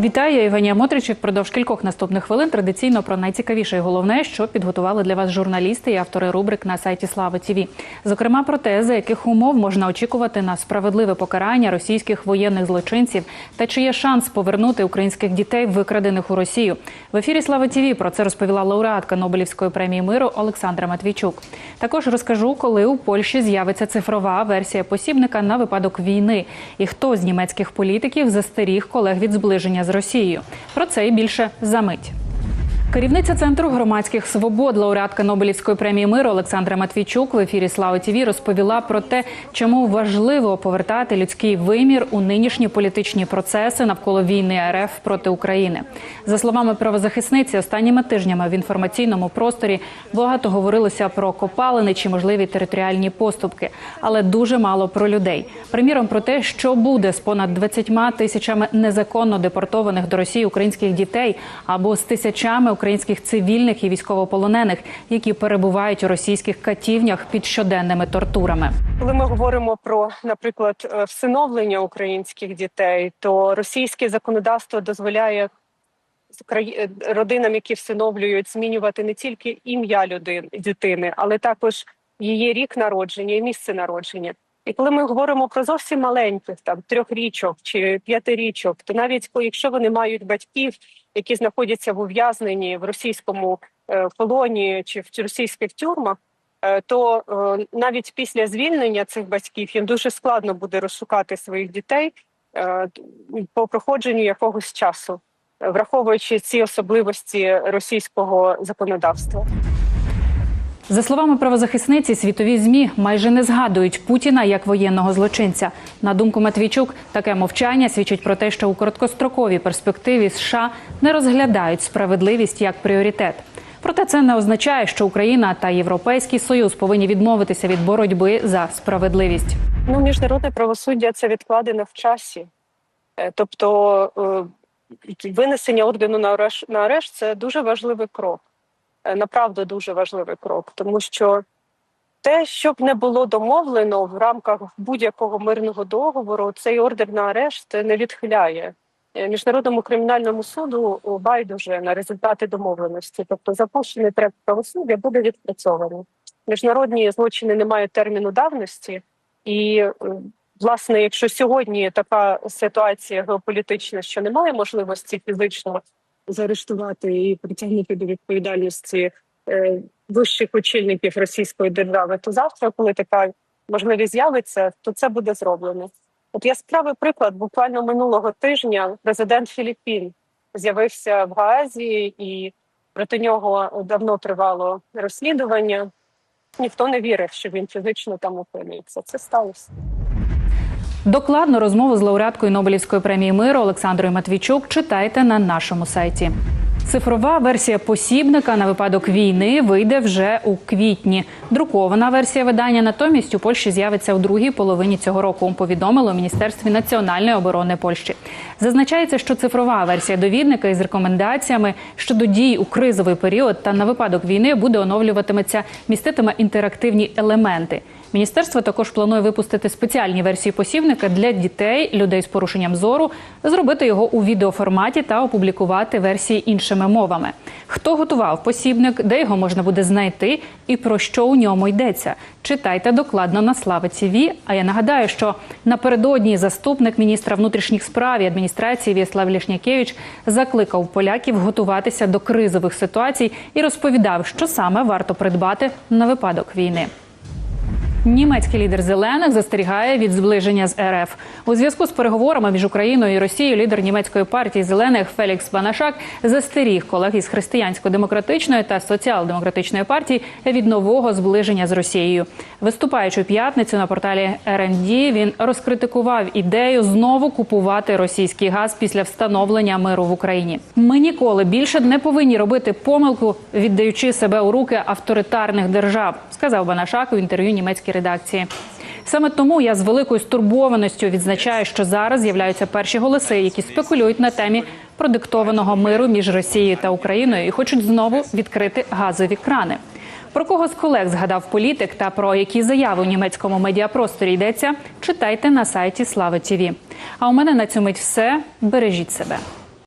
Вітаю, я Євгенія Мотрич. І Впродовж кількох наступних хвилин традиційно про найцікавіше і головне, що підготували для вас журналісти і автори рубрик на сайті Слави ТІВІ. Зокрема, про те, за яких умов можна очікувати на справедливе покарання російських воєнних злочинців та чи є шанс повернути українських дітей, викрадених у Росію. В ефірі Слава ТІВІ про це розповіла лауреатка Нобелівської премії миру Олександра Матвійчук. Також розкажу, коли у Польщі з'явиться цифрова версія посібника на випадок війни і хто з німецьких політиків застеріг колег від зближення Росією. Про це і більше за мить. Керівниця центру громадських свобод, лауреатка Нобелівської премії миру Олександра Матвійчук в ефірі Слави ТІВІ розповіла про те, чому важливо повертати людський вимір у нинішні політичні процеси навколо війни РФ проти України. За словами правозахисниці, останніми тижнями в інформаційному просторі багато говорилося про копалини чи можливі територіальні поступки, але дуже мало про людей. Приміром, про те, що буде з понад 20 тисячами незаконно депортованих до Росії українських дітей або з тисячами українських цивільних і військовополонених, які перебувають у російських катівнях під щоденними тортурами. Коли ми говоримо про, наприклад, е, всиновлення українських дітей, то російське законодавство дозволяє е, родинам, які всиновлюють, змінювати не тільки ім'я людини дитини, але також її рік народження і місце народження. І коли ми говоримо про зовсім маленьких, там трьохрічок чи п'ятирічок, то навіть якщо вони мають батьків, які знаходяться в ув'язненні в російському е, полоні чи в російських тюрмах, е, то е, навіть після звільнення цих батьків їм дуже складно буде розшукати своїх дітей е, по проходженню якогось часу, е, враховуючи ці особливості російського законодавства. За словами правозахисниці, світові змі майже не згадують Путіна як воєнного злочинця. На думку Матвійчук, таке мовчання свідчить про те, що у короткостроковій перспективі США не розглядають справедливість як пріоритет. Проте це не означає, що Україна та Європейський Союз повинні відмовитися від боротьби за справедливість. Ну, міжнародне правосуддя це відкладено в часі. Е, Тобто е, винесення ордену на арешт, на арешт це дуже важливий крок. Е, Направду дуже важливий крок, тому що те, що б не було домовлено в рамках будь-якого мирного договору, цей ордер на арешт не відхиляє. Е, Міжнародному кримінальному суду байдуже на результати домовленості, тобто запущений трек правосуддя буде відпрацьований. Міжнародні злочини не мають терміну давності, і е, власне, якщо сьогодні така ситуація геополітична, що немає можливості фізично заарештувати і притягнути до відповідальності е, вищих очільників Російської держави, то завтра, коли така можливість з'явиться, то це буде зроблено. От яскравий приклад буквально минулого тижня президент Філіппін з'явився в Гаазі, і проти нього давно тривало розслідування. Ніхто не вірив, що він фізично там опиниться. Це сталося. Докладно розмову з лауреаткою Нобелівської премії миру Олександрою Матвійчук читайте на нашому сайті. Цифрова версія посібника на випадок війни вийде вже у квітні. Друкована версія видання натомість у Польщі з'явиться у другій половині цього року. Повідомило міністерстві національної оборони Польщі. Зазначається, що цифрова версія довідника із рекомендаціями щодо дій у кризовий період та на випадок війни буде оновлюватиметься, міститиме інтерактивні елементи. Міністерство також планує випустити спеціальні версії посібника для дітей, людей з порушенням зору, зробити його у відеоформаті та опублікувати версії іншими мовами. Хто готував посібник, де його можна буде знайти і про що у ньому йдеться? Читайте докладно на Слави ТІВІ. А я нагадаю, що напередодні заступник міністра внутрішніх справ і адміністрації В'яслав Лішнякевич закликав поляків готуватися до кризових ситуацій і розповідав, що саме варто придбати на випадок війни. Німецький лідер зелених застерігає від зближення з РФ у зв'язку з переговорами між Україною і Росією. Лідер німецької партії зелених Фелікс Банашак застеріг колег із християнсько-демократичної та соціал-демократичної партії від нового зближення з Росією. Виступаючи у п'ятницю на порталі РНД, він розкритикував ідею знову купувати російський газ після встановлення миру в Україні. Ми ніколи більше не повинні робити помилку, віддаючи себе у руки авторитарних держав, сказав Банашак у інтерв'ю німецькій редакції. Саме тому я з великою стурбованістю відзначаю, що зараз з'являються перші голоси, які спекулюють на темі продиктованого миру між Росією та Україною і хочуть знову відкрити газові крани. Про кого з колег згадав політик та про які заяви у німецькому медіапросторі йдеться, читайте на сайті Слави ТІВІ. А у мене на цю мить все. Бережіть себе.